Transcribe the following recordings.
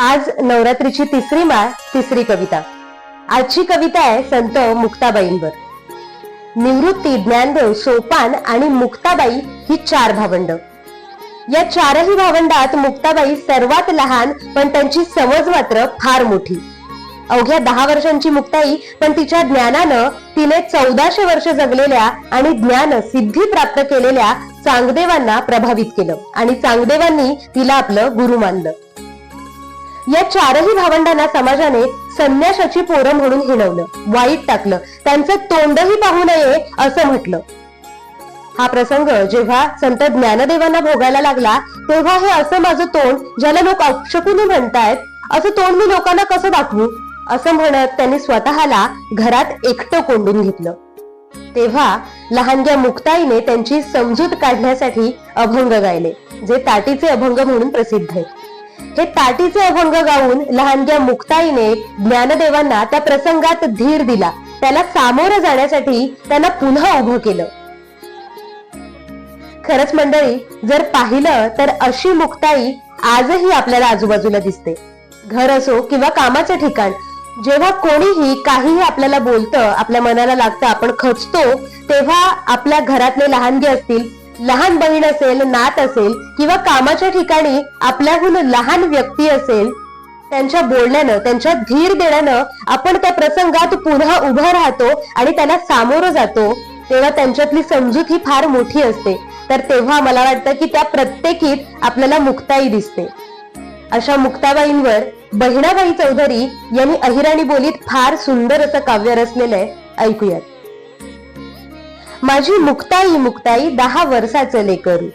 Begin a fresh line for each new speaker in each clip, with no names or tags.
आज नवरात्रीची तिसरी माळ तिसरी कविता. आजची कविता आहे संत मुक्ताबाईंवर. निवृत्ती ज्ञानदेव सोपान आणि मुक्ताबाई ही चार भावंड. या चारही भावंडात मुक्ताबाई सर्वात लहान पण त्यांची समज मात्र फार मोठी. अवघ्या दहा वर्षांची मुक्ताई पण तिच्या ज्ञानानं तिने चौदाशे वर्ष जगलेल्या आणि ज्ञान सिद्धी प्राप्त केलेल्या चांगदेवांना प्रभावित केलं आणि चांगदेवांनी तिला आपलं गुरु मानलं. या चारही भावंडांना समाजाने संन्यासाची पोरं म्हणून हिणवलं. वाईट टाकलं. त्यांचं तोंडही पाहू नये असं म्हटलं. हा प्रसंग जेव्हा संत ज्ञानदेवांना भोगायला लागला तेव्हा हे असं माझं तोंड ज्याला लोक अपशकुनी म्हणतायत असं तोंड मी लोकांना कसं दाखवू? असं म्हणत त्यांनी स्वतःला घरात एकटं कोंडून घेतलं. तेव्हा लहानग्या मुक्ताईने त्यांची समजूत काढण्यासाठी अभंग गायले जे ताटीचे अभंग म्हणून प्रसिद्ध आहेत. हे पाटीचे अभंग गाऊन लहानग्या मुक्ताईने ज्ञानदेवांना त्या प्रसंगात धीर दिला त्याला सामोरं जाण्यासाठी त्यांना पुन्हा उभं केलं. खरंच मंडळी जर पाहिलं तर अशी मुक्ताई आजही आपल्याला आजूबाजूला दिसते. घर असो किंवा कामाचं ठिकाण जेव्हा कोणीही काहीही आपल्याला बोलतं आपल्या मनाला लागतं आपण खचतो तेव्हा आपल्या घरातले लहानगे असतील लहान बहीण असेल नात असेल किंवा कामाच्या ठिकाणी आपल्याहून लहान व्यक्ती असेल त्यांच्या बोलण्यानं त्यांच्या धीर देण्यानं आपण त्या प्रसंगात पुन्हा उभं राहतो आणि त्याला सामोरं जातो. तेव्हा त्यांच्यातली समजूत ही फार मोठी असते. तर तेव्हा मला वाटतं की त्या प्रत्येकीत आपल्याला मुक्ताई दिसते. अशा मुक्ताबाईंवर बहिणाबाई चौधरी यांनी अहिराणी बोलीत फार सुंदर असं काव्य रचलेलं आहे. ऐकूयात. माझी मुक्ताई मुक्ताई दहा वर्षाचं लेकरू.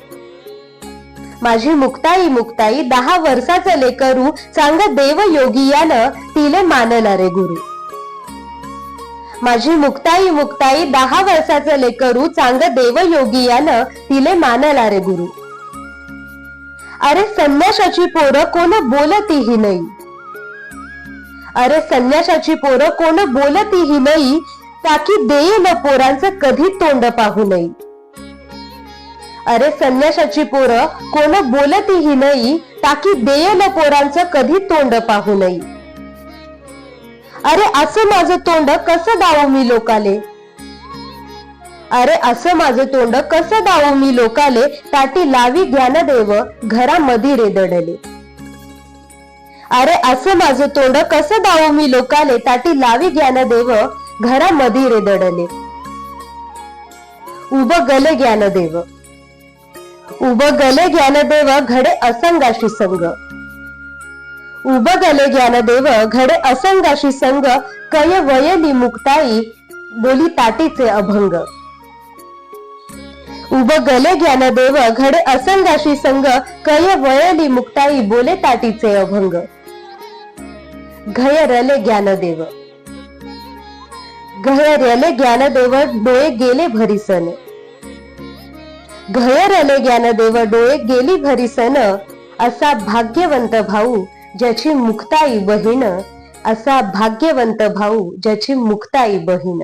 माझी मुक्ताई मुक्ताई दहा वर्षाचं लेकरू चांग देव योगियानं तिले मानला रे गुरु. माझी मुक्ताई मुक्ताई दहा वर्षाचं लेकरू चांग देव योगियानं तिले मानला रे गुरु. अरे संन्याशाची पोरं कोण बोलतीही नाही. अरे संन्याशाची पोरं कोण बोलतीही नाही ताकी न पोरांचं कधी तोंड पाहू नये. अरे संन्याशाची पोरं कोण बोलतही नाही ताकी न पोरांचं कधी तोंड पाहू नये. अरे असं माझं तोंड कसं दावू मी लोकाले? अरे असं माझं तोंड कसं दावू मी लोकाले? ताटी लावी ज्ञानदेव घरामध्ये रेदडले अरे असं माझं तोंड कसं दावू मी लोकाले? ताटी लावी ज्ञानदेव घरामध्ये रेदडले उब गले ज्ञानदेव. उब गले ज्ञानदेव घडे असंगाशी संग. उब गले ज्ञानदेव घडे असंगाशी संग कय वयली मुक्ताई बोली ताटीचे अभंग. उब गले ज्ञानदेव घडे असंगाशी संग कय वयली मुक्ताई बोले ताटीचे अभंग. घय रले ज्ञानदेव. घय ज्ञानदेव डोळे गेले भरीसन. घय ज्ञानदेव डोळे गेली भरीसन असा भाग्यवंत भाऊ ज्याची मुक्ताई बहीण असा भाग्यवंत भाऊ ज्याची मुक्ताई बहीण.